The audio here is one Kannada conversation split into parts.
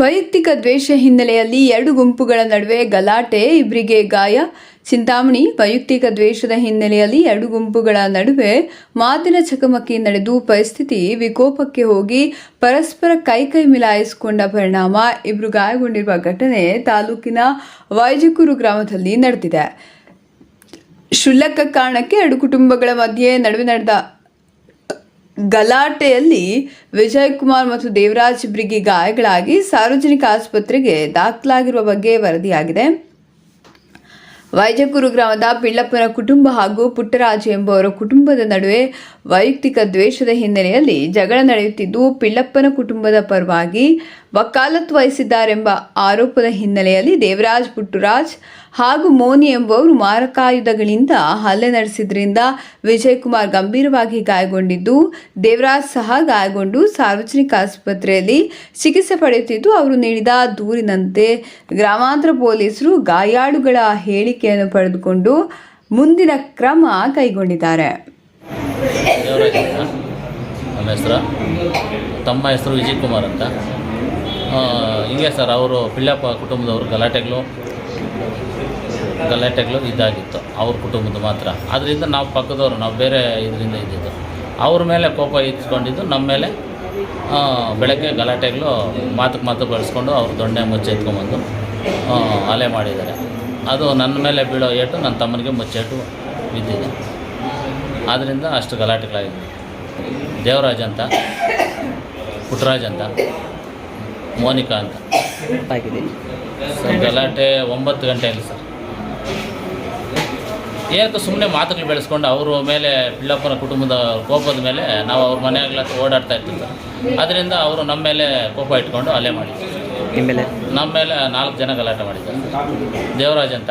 ವೈಯಕ್ತಿಕ ದ್ವೇಷ ಹಿನ್ನೆಲೆಯಲ್ಲಿ ಎರಡು ಗುಂಪುಗಳ ನಡುವೆ ಗಲಾಟೆ ಇಬ್ಬರಿಗೆ ಗಾಯ. ಚಿಂತಾಮಣಿ, ವೈಯಕ್ತಿಕ ದ್ವೇಷದ ಹಿನ್ನೆಲೆಯಲ್ಲಿ ಎರಡು ಗುಂಪುಗಳ ನಡುವೆ ಮಾತಿನ ಚಕಮಕಿ ನಡೆದು ಪರಿಸ್ಥಿತಿ ವಿಕೋಪಕ್ಕೆ ಹೋಗಿ ಪರಸ್ಪರ ಕೈಕೈ ಮಿಲಾಯಿಸಿಕೊಂಡ ಪರಿಣಾಮ ಇಬ್ಬರು ಗಾಯಗೊಂಡಿರುವ ಘಟನೆ ತಾಲೂಕಿನ ವೈಜಕೂರು ಗ್ರಾಮದಲ್ಲಿ ನಡೆದಿದೆ. ಕ್ಷುಲ್ಲಕ ಕಾರಣಕ್ಕೆ ಎರಡು ಕುಟುಂಬಗಳ ಮಧ್ಯೆ ನಡುವೆ ನಡೆದ ಗಲಾಟೆಯಲ್ಲಿ ವಿಜಯ್ ಕುಮಾರ್ ಮತ್ತು ದೇವರಾಜ್ ಬ್ರಿಗಿ ಗಾಯಗಳಾಗಿ ಸಾರ್ವಜನಿಕ ಆಸ್ಪತ್ರೆಗೆ ದಾಖಲಾಗಿರುವ ಬಗ್ಗೆ ವರದಿಯಾಗಿದೆ. ವೈಜಕೂರು ಗ್ರಾಮದ ಪಿಳ್ಳಪ್ಪನ ಕುಟುಂಬ ಹಾಗೂ ಪುಟ್ಟರಾಜು ಎಂಬುವರ ಕುಟುಂಬದ ನಡುವೆ ವೈಯಕ್ತಿಕ ದ್ವೇಷದ ಹಿನ್ನೆಲೆಯಲ್ಲಿ ಜಗಳ ನಡೆಯುತ್ತಿದ್ದು, ಪಿಳ್ಳಪ್ಪನ ಕುಟುಂಬದ ಪರವಾಗಿ ವಕಾಲತ್ತು ವಹಿಸಿದ್ದಾರೆಂಬ ಆರೋಪದ ಹಿನ್ನೆಲೆಯಲ್ಲಿ ದೇವರಾಜ್, ಪುಟ್ಟರಾಜ್ ಹಾಗೂ ಮೋನಿ ಎಂಬುವರು ಮಾರಕಾಯುಧಗಳಿಂದ ಹಲ್ಲೆ ನಡೆಸಿದ್ರಿಂದ ವಿಜಯ್ ಕುಮಾರ್ ಗಂಭೀರವಾಗಿ ಗಾಯಗೊಂಡಿದ್ದು, ದೇವರಾಜ್ ಸಹ ಗಾಯಗೊಂಡು ಸಾರ್ವಜನಿಕ ಆಸ್ಪತ್ರೆಯಲ್ಲಿ ಚಿಕಿತ್ಸೆ ಪಡೆಯುತ್ತಿದ್ದು, ಅವರು ನೀಡಿದ ದೂರಿನಂತೆ ಗ್ರಾಮಾಂತರ ಪೊಲೀಸರು ಗಾಯಾಳುಗಳ ಹೇಳಿಕೆಯನ್ನು ಪಡೆದುಕೊಂಡು ಮುಂದಿನ ಕ್ರಮ ಕೈಗೊಂಡಿದ್ದಾರೆ. ನಮ್ಮ ಹೆಸರು? ತಮ್ಮ ಹೆಸರು ವಿಜಯ್ ಕುಮಾರ್ ಅಂತ. ಹಿಂಗೆ ಸರ್, ಅವರು ಪಿಳ್ಳಪ್ಪ ಕುಟುಂಬದವರು ಗಲಾಟೆಗಳು ಗಲಾಟೆಗಳು ಇದಾಗಿತ್ತು ಅವ್ರ ಕುಟುಂಬದ ಮಾತ್ರ. ಅದರಿಂದ ನಾವು ಪಕ್ಕದವರು, ನಾವು ಬೇರೆ ಇದರಿಂದ ಇದ್ದಿದ್ದು. ಅವ್ರ ಮೇಲೆ ಕೋಪ ಇಟ್ಕೊಂಡಿದ್ದು, ನಮ್ಮ ಮೇಲೆ ಬೆಳಗ್ಗೆ ಗಲಾಟೆಗಳು ಮಾತಕ್ಕೆ ಮಾತು ಬಳಸ್ಕೊಂಡು ಅವ್ರ ದೊಣ್ಣೆ ಮುಚ್ಚೆ ಎತ್ಕೊಂಬಂದು ಅಲೆ ಮಾಡಿದ್ದಾರೆ. ಅದು ನನ್ನ ಮೇಲೆ ಬೀಳೋ ಏಟು ನನ್ನ ತಮ್ಮನಿಗೆ ಮುಚ್ಚೇಟು ಬಿದ್ದಿದೆ. ಆದ್ದರಿಂದ ಅಷ್ಟು ಗಲಾಟೆಗಳಾಗಿದೆ ದೇವರಾಜ್ ಅಂತ ಪುಟ್ರಾಜ್ ಅಂತ ಮೋನಿಕಾ ಅಂತ. ಸರ್ ಗಲಾಟೆ ಒಂಬತ್ತು ಗಂಟೆಯಲ್ಲಿ ಸರ್. ಏನಕ್ಕೆ ಸುಮ್ಮನೆ ಮಾತುಗಳು ಬೆಳೆಸ್ಕೊಂಡು ಅವ್ರ ಮೇಲೆ ಪಿಳ್ಳಪ್ಪನ ಕುಟುಂಬದ ಕೋಪದ ಮೇಲೆ ನಾವು ಅವ್ರ ಮನೆಯಾಗಲ ಓಡಾಡ್ತಾ ಇರ್ತೀವಿ ಸರ್. ಅದರಿಂದ ಅವರು ನಮ್ಮ ಮೇಲೆ ಕೋಪ ಇಟ್ಕೊಂಡು ಅಲೆ ಮಾಡಿದ್ರು. ನಿಮ್ಮ ನಮ್ಮ ಮೇಲೆ ನಾಲ್ಕು ಜನ ಗಲಾಟೆ ಮಾಡಿದ್ದಾರೆ. ದೇವರಾಜ್ ಅಂತ,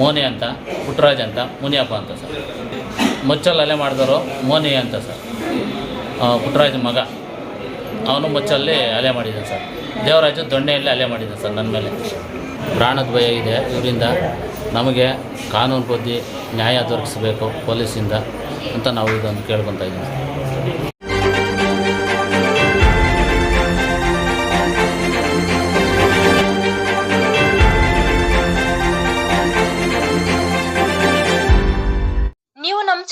ಮೋನಿ ಅಂತ, ಪುಟ್ಟರಾಜ್ ಅಂತ, ಮುನಿಯಪ್ಪ ಅಂತ ಸರ್. ಮುಚ್ಚಲ್ಲಿ ಅಲೆ ಮಾಡಿದವರು ಮೋನಿ ಅಂತ ಸರ್. ಪುಟ್ಟರಾಜ್ ಮಗ. ಅವನು ಮುಚ್ಚಲ್ಲಿ ಅಲೆ ಮಾಡಿದ್ದಾನೆ ಸರ್. ದೇವರಾಜ ದೊಣ್ಣೆಯಲ್ಲಿ ಅಲೆ ಮಾಡಿದ್ದಾನೆ ಸರ್ ನನ್ನ ಮೇಲೆ. ಪ್ರಾಣದ ಭಯ ಇದೆ ಇವರಿಂದ. ನಮಗೆ ಕಾನೂನು ಬುದ್ಧಿ ನ್ಯಾಯ ದೊರಕಿಸಬೇಕು ಪೊಲೀಸಿಂದ ಅಂತ ನಾವು ಇದೊಂದು ಕೇಳ್ಕೊತಾ ಇದ್ದೀವಿ